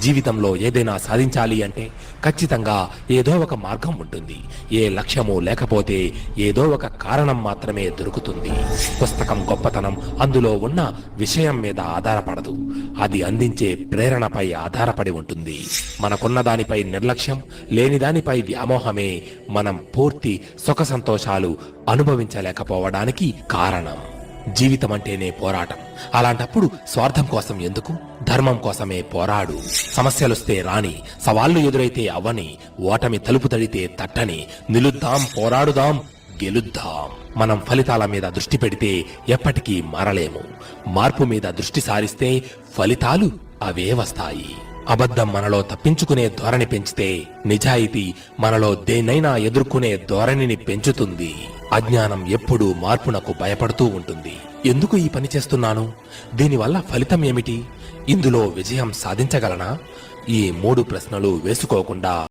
జీవితంలో ఏదైనా సాధించాలి అంటే ఖచ్చితంగా ఏదో ఒక మార్గం ఉంటుంది. ఏ లక్ష్యము లేకపోతే ఏదో ఒక కారణం మాత్రమే దొరుకుతుంది. పుస్తకం గొప్పతనం అందులో ఉన్న విషయం మీద ఆధారపడదు. అది అందించే ప్రేరణపై ఆధారపడి ఉంటుంది. మనకున్న దానిపై నిర్లక్ష్యం లేని దానిపై వ్యామోహమే మనం పూర్తి సుఖ సంతోషాలు అనుభవించలేకపోవడానికి కారణం. జీవితం అంటేనే పోరాటం. అలాంటప్పుడు స్వార్థం కోసం ఎందుకు? ధర్మం కోసమే పోరాడు. సమస్యలొస్తే రాని సవాళ్ళు ఎదురైతే అవ్వని ఓటమి తలుపు తడితే తట్టని నిలుద్దాం పోరాడుదాం గెలుద్దాం. మనం ఫలితాల మీద దృష్టి పెడితే ఎప్పటికీ మారలేము. మార్పు మీద దృష్టి సారిస్తే ఫలితాలు అవే వస్తాయి. అబద్ధం మనలో తప్పించుకునే ధోరణి పెంచితే నిజాయితీ మనలో దేన్నైనా ఎదుర్కొనే ధోరణిని పెంచుతుంది. అజ్ఞానం ఎప్పుడూ మార్పునకు భయపడుతూ ఉంటుంది. ఎందుకు ఈ పని చేస్తున్నాను? దీనివల్ల ఫలితం ఏమిటి? ఇందులో విజయం సాధించగలనా? ఈ మూడు ప్రశ్నలు వేసుకోకుండా